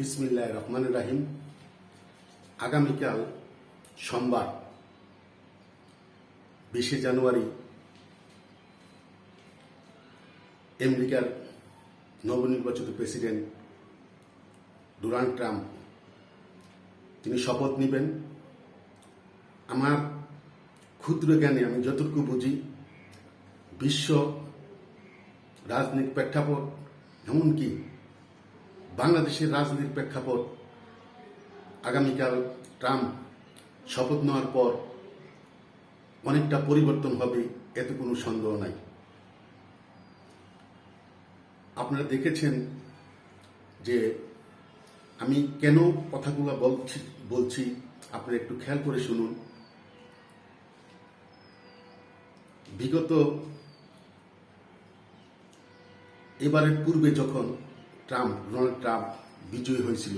বিসমিল্লাহ রহমান রাহিম। আগামীকাল সোমবার, বিশে জানুয়ারি, আমেরিকার নবনির্বাচিত প্রেসিডেন্ট ডোনাল্ড ট্রাম্প, তিনি শপথ নেবেন। আমার ক্ষুদ্র জ্ঞানে আমি যতটুকু বুঝি, বিশ্ব রাজনৈতিক প্রেক্ষাপট এমনকি বাংলাদেশের রাজনীতির প্রেক্ষাপট আগামীকাল ট্রাম্প শপথ নেওয়ার পর অনেকটা পরিবর্তন হবে এতে কোনো সন্দেহ নাই। আপনারা দেখেছেন যে আমি কেন কথাগুলো বলছি বলছি, আপনারা একটু খেয়াল করে শুনুন। বিগত এবারের পূর্বে যখন ট্রাম্প, ডোনাল্ড ট্রাম্প বিজয়ী হয়েছিল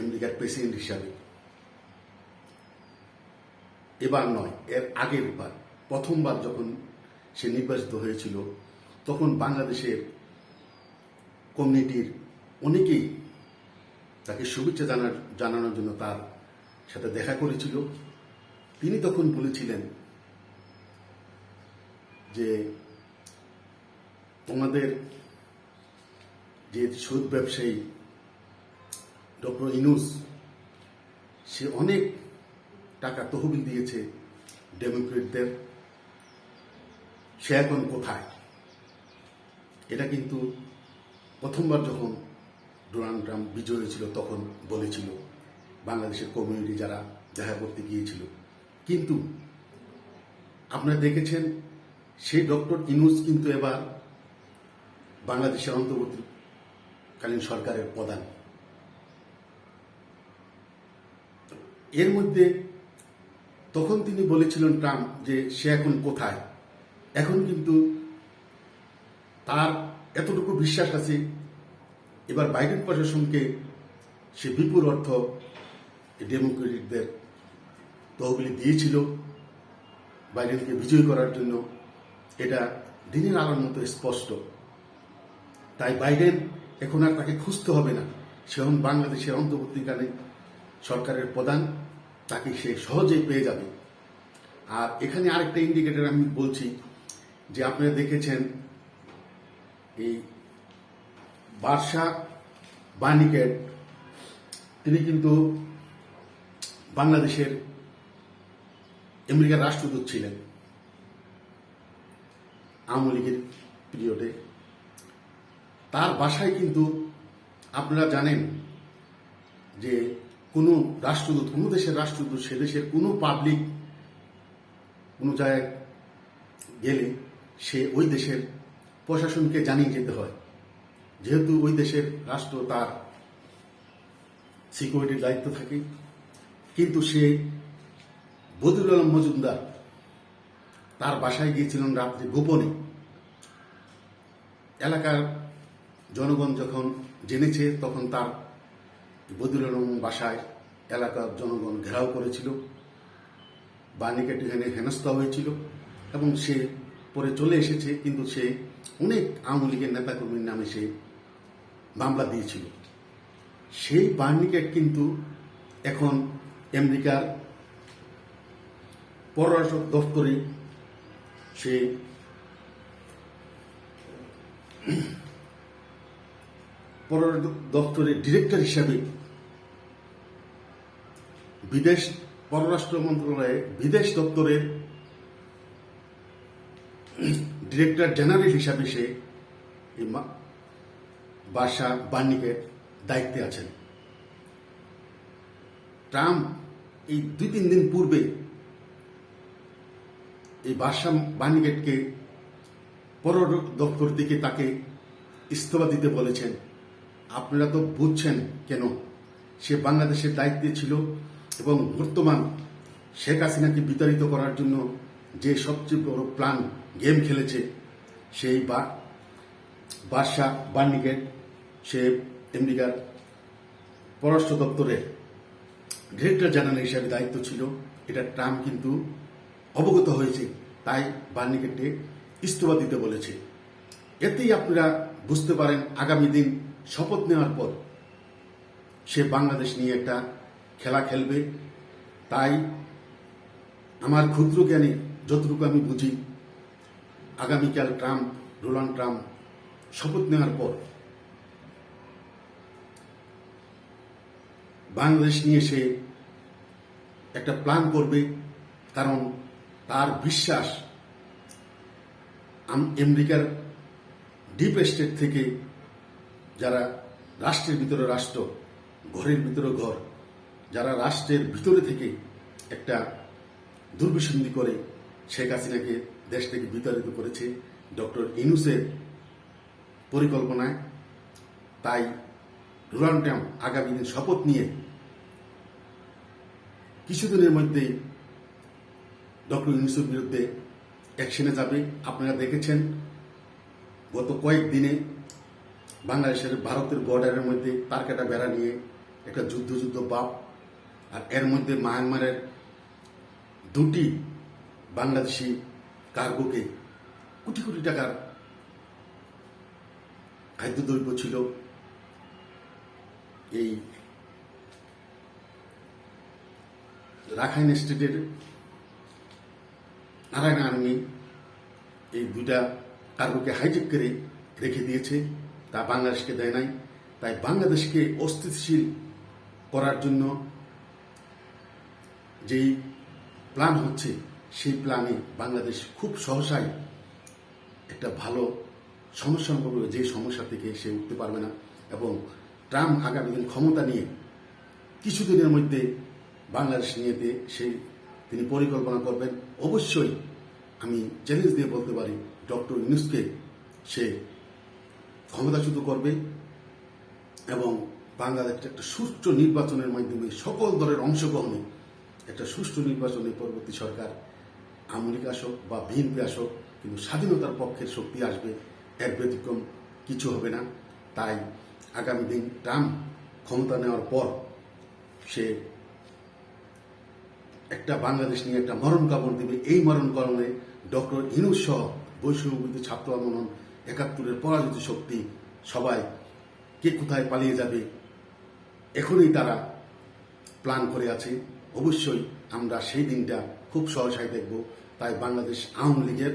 আমেরিকার প্রেসিডেন্ট হিসাবে। এবার নয়, এর আগের বার, প্রথমবার যখন সে নির্বাচিত হয়েছিল, তখন বাংলাদেশের কমিউনিটির অনেকেই তাকে শুভেচ্ছা জানার, জানানোর জন্য তার সাথে দেখা করেছিল। তিনি তখন বলেছিলেন যে, তোমাদের যে সুদ ব্যবসায়ী ডক্টর ইনুস, সে অনেক টাকা তহবিল দিয়েছে ডেমোক্রেটদের। সে এখন কোথায়? এটা কিন্তু প্রথমবার যখন ডোনাল্ড ট্রাম্প বিজয় হয়েছিল তখন বলেছিল বাংলাদেশের কমিউনিটি যারা দেখা করতে গিয়েছিল। কিন্তু আপনারা দেখেছেন, সেই ডক্টর ইনুস কিন্তু এবার বাংলাদেশের অন্তর্বর্তীকালীন সরকারের প্রধান। এর মধ্যে তখন তিনি বলেছিলেন ট্রাম্প যে সে এখন কোথায়? এখন কিন্তু তার এতটুকু বিশ্বাস আছে, এবার বাইডেন প্রশাসনকে সে বিপুল অর্থ ডেমোক্রেটিকদের তহবিলি দিয়েছিল, বাইডেনকে বিজয়ী করার জন্য। এটা দিনের আলোর মতো স্পষ্ট। তাই বাইডেন এখন আর তাকে খুঁজতে হবে না। সে বাংলাদেশের অন্তর্বর্তীকালে সরকারের প্রধান, তাকে সে সহজেই পেয়ে যাবে। আর এখানে আরেকটা ইন্ডিকেটর আমি বলছি, যে আপনারা দেখেছেন, এই বাদশাহ বানিকেট তিনি কিন্তু বাংলাদেশের আমেরিকার রাষ্ট্রদূত ছিলেন। আওয়ামী লীগের পিরিয়ডে। তার বাসায় কিন্তু আপনারা জানেন যে কোনো রাষ্ট্রদূত কোনো দেশের রাষ্ট্রদূত, সে দেশের কোনো পাবলিক কোনো জায়গায় গেলে সে ওই দেশের প্রশাসনকে জানিয়ে যেতে হয়। যেহেতু ওই দেশের রাষ্ট্র তার সিকিউরিটির দায়িত্ব থাকে, কিন্তু সে বদরুল আলম মজুমদার তার বাসায় গিয়েছিলেন রাত্রে গোপনে। এলাকার জনগণ যখন জেনেছে, তখন তার বদরুল আলম বাসায় এলাকার জনগণ ঘেরাও করেছিল, বাণীকে এখানে হেনস্থা হয়েছিল এবং সে পরে চলে এসেছে, কিন্তু সে অনেক আওয়ামী লীগের নেতাকর্মীর নামে সে মামলা দিয়েছিল। সেই বার্নিকেট কিন্তু এখন আমেরিকার পররাষ্ট্র দপ্তরে সে পররাষ্ট্র দপ্তরের ডিরেক্টর হিসাবে বিদেশ পররাষ্ট্র মন্ত্রণালয়ে বিদেশ দপ্তরের ডিরেক্টর জেনারেল হিসাবে সে বাসা বার্নিকের দায়িত্বে আছেন। ট্রাম্প এই দুই তিন দিন পূর্বে এই বাসা বার্নিকেটকে পর দপ্তর থেকে তাকে ইস্তফা দিতে বলেছেন। আপনারা তো বুঝছেন কেন? সে বাংলাদেশের দায়িত্বে ছিল এবং বর্তমান শেখ হাসিনাকে বিতাড়িত করার জন্য যে সবচেয়ে বড় প্ল্যান গেম খেলেছে, সেই বা বাদশাহ বার্নিগেট, সে আমেরিকার পররাষ্ট্র দপ্তরে ডিরেক্টর জেনারেল হিসাবে দায়িত্ব ছিল। এটা ট্রাম্প কিন্তু অবগত হয়েছে, তাই বার্নিগেটে ইস্তফা দিতে বলেছে। এতেই আপনারা বুঝতে পারেন আগামী দিন শপথ নেওয়ার পর সে বাংলাদেশ নিয়ে একটা খেলা খেলবে। তাই আমার ক্ষুদ্র জ্ঞানে যতটুকু আমি বুঝি, আগামীকাল ট্রাম্প, ডোনাল্ড ট্রাম্প শপথ নেওয়ার পর বাংলাদেশ নিয়ে সে একটা প্ল্যান করবে, কারণ তার বিশ্বাস আম- আমেরিকার ডিপ স্টেট থেকে যারা রাষ্ট্রের ভিতরে রাষ্ট্র, ঘরের ভিতরে ঘর, যারা রাষ্ট্রের ভিতরে থেকে একটা দুর্বিসন্ধি করে শেখ হাসিনাকে দেশ থেকে বিতাড়িত করেছে ডক্টর ইনুসের পরিকল্পনায়। তাই ডোনাল্ড ট্রাম্প আগামী দিন শপথ নিয়ে কিছুদিনের মধ্যেই ডক্টর ইউনুসের বিরুদ্ধে অ্যাকশনে যাবে। আপনারা দেখেছেন, গত কয়েকদিনে বাংলাদেশের ভারতের বর্ডারের মধ্যে তার কাটা বেড়া নিয়ে একটা যুদ্ধ যুদ্ধ বাপ আর এর মধ্যে মায়ানমারের দুটি বাংলাদেশি কার্গোকে কোটি কোটি টাকার খাদ্যদ্রব্য ছিল। এই রাখাইন স্টেটের নারায়ণ আর্মি এই দুটা কার্গোকে হাইজেক করে রেখে দিয়েছে। তা বাংলাদেশকে দেয় নাই। তাই বাংলাদেশকে অস্থিতিশীল করার জন্য যেই প্ল্যান হচ্ছে, সেই প্ল্যানে বাংলাদেশ খুব সহসাই একটা ভালো সমস্যা হবে যে সমস্যা থেকে সে উঠতে পারবে না এবং ট্রাম্প আগামী দিন ক্ষমতা নিয়ে কিছুদিনের মধ্যে বাংলাদেশ নিয়েতে সেই তিনি পরিকল্পনা করবেন। অবশ্যই আমি চ্যালেঞ্জ দিয়ে বলতে পারি ডক্টর ইউনুসকে সে ক্ষমতাচ্যুত করবে এবং বাংলাদেশকে একটা সুষ্ঠু নির্বাচনের মাধ্যমে সকল দলের অংশগ্রহণে একটা সুষ্ঠু নির্বাচনে পরবর্তী সরকার আমলিক আসক বা বিএনপি আসক, কিন্তু স্বাধীনতার পক্ষের শক্তি আসবে, এর ব্যতিক্রম কিছু হবে না। তাই আগামী দিন ট্রাম্প ক্ষমতা নেওয়ার পর সে একটা বাংলাদেশ নিয়ে একটা মরণ কামড় দেবে। এই মরণ কারণে ডক্টর ইনুস সহ ছাত্র আন্দোলন একাত্তরের পরাজিত শক্তি সবাই কে কোথায় পালিয়ে যাবে, এখনই তারা প্ল্যান করে আছে। অবশ্যই আমরা সেই দিনটা খুব সহসাই দেখব। তাই বাংলাদেশ আওয়ামী লীগের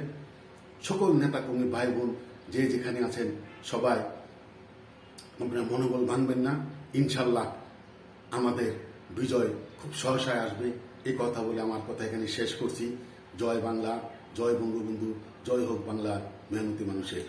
সকল নেতাকর্মী ভাই বোন যে যেখানে আছেন সবাই আপনারা মনোবল ভাঙবেন না। ইনশাল্লাহ আমাদের বিজয় খুব সহসায় আসবে। এই কথা বলে আমার কথা এখানে শেষ করছি। জয় বাংলা, জয় বঙ্গবন্ধু, জয় হোক বাংলার মেহনতি মানুষের।